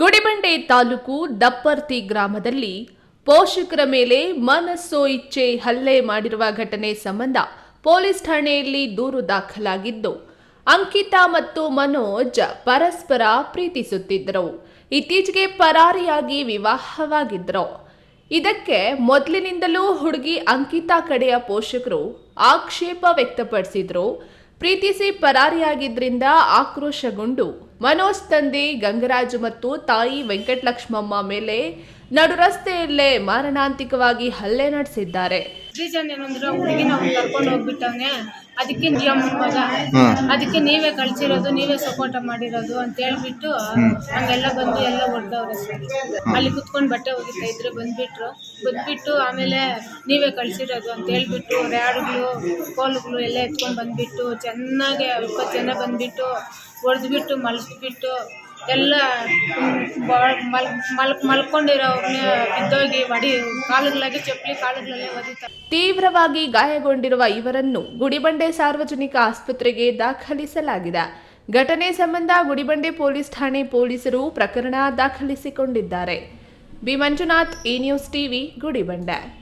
ಗುಡಿಬಂಡೆ ತಾಲೂಕು ದಪ್ಪರ್ತಿ ಗ್ರಾಮದಲ್ಲಿ ಪೋಷಕರ ಮೇಲೆ ಮನಸ್ಸೋ ಇಚ್ಛೆ ಹಲ್ಲೆ ಮಾಡಿರುವ ಘಟನೆ ಸಂಬಂಧ ಪೊಲೀಸ್ ಠಾಣೆಯಲ್ಲಿ ದೂರು ದಾಖಲಾಗಿದ್ದು, ಅಂಕಿತಾ ಮತ್ತು ಮನೋಜ್ ಪರಸ್ಪರ ಪ್ರೀತಿಸುತ್ತಿದ್ದರು. ಇತ್ತೀಚೆಗೆ ಪರಾರಿಯಾಗಿ ವಿವಾಹವಾಗಿದ್ದರು. ಇದಕ್ಕೆ ಮೊದಲಿನಿಂದಲೂ ಹುಡುಗಿ ಅಂಕಿತಾ ಕಡೆಯ ಪೋಷಕರು ಆಕ್ಷೇಪ ವ್ಯಕ್ತಪಡಿಸಿದ್ರು. ಪ್ರೀತಿಸಿ ಪರಾರಿಯಾಗಿದ್ದರಿಂದ ಆಕ್ರೋಶಗೊಂಡು. ಮನೋಜ್ ತಂದೆ, ಗಂಗರಾಜು ಮತ್ತು ತಾಯಿ ವೆಂಕಟಲಕ್ಷ್ಮಮ್ಮ ಮೇಲೆ ನಡು ರಸ್ತೆಯಲ್ಲೇ ಮಾರಣಾಂತಿಕವಾಗಿ ಹಲ್ಲೆ ನಡೆಸಿದ್ದಾರೆ. ಹುಡುಗಿನ ಕರ್ಕೊಂಡು ಹೋಗ್ಬಿಟ್ಟವನೆ. ಅದಕ್ಕೆ ನಿಯಮ ಅದಕ್ಕೆ ನೀವೇ ಕಳ್ಸಿರೋದು ನೀವೇ ಸಪೋರ್ಟ್ ಮಾಡಿರೋದು ಅಂತ ಹೇಳ್ಬಿಟ್ಟು ಹಂಗೆಲ್ಲ ಬಂದು ಎಲ್ಲ ಹೊಡೆದವ್ರೆ ಸರ್. ಅಲ್ಲಿ ಕುತ್ಕೊಂಡು ಬಟ್ಟೆ ಹೋಗಿದ್ದ ಇದ್ರೆ ಬಂದ್ಬಿಟ್ರು. ಬಂದ್ಬಿಟ್ಟು ಆಮೇಲೆ ನೀವೇ ಕಳ್ಸಿರೋದು ಅಂತ ಹೇಳ್ಬಿಟ್ಟು ರ್ಯಾಡ್ಗಳು ಕೋಲುಗಳು ಎಲ್ಲ ಎತ್ಕೊಂಡು ಬಂದ್ಬಿಟ್ಟು ಚೆನ್ನಾಗಿ ಇಪ್ಪತ್ತು ಜನ ಬಂದ್ಬಿಟ್ಟು ಹೊಡೆದ್ಬಿಟ್ಟು ಮಲಗಿಸ್ಬಿಟ್ಟು ಎಲ್ಲ ಬಾಳ್ ಮಲ್ ಮಲ್ ಮಲ್ಕೊಂಡಿರೋವ್ರನ್ನ ಬಿದ್ದೋಗಿ ಮಡಿ ಕಾಲುಗಳಾಗಿ ಚಪ್ಪಲಿ ಕಾಲುಗಳಲ್ಲೇ ಒದಿತಾರೆ. ತೀವ್ರವಾಗಿ ಗಾಯಗೊಂಡಿರುವ ಇವರನ್ನು ಗುಡಿಬಂಡೆ ಸಾರ್ವಜನಿಕ ಆಸ್ಪತ್ರೆಗೆ ದಾಖಲಿಸಲಾಗಿದೆ. ಘಟನೆ ಸಂಬಂಧ ಗುಡಿಬಂಡೆ ಪೊಲೀಸ್ ಠಾಣೆ ಪೊಲೀಸರು ಪ್ರಕರಣ ದಾಖಲಿಸಿಕೊಂಡಿದ್ದಾರೆ. B Manjunath E news TV, Gudibande.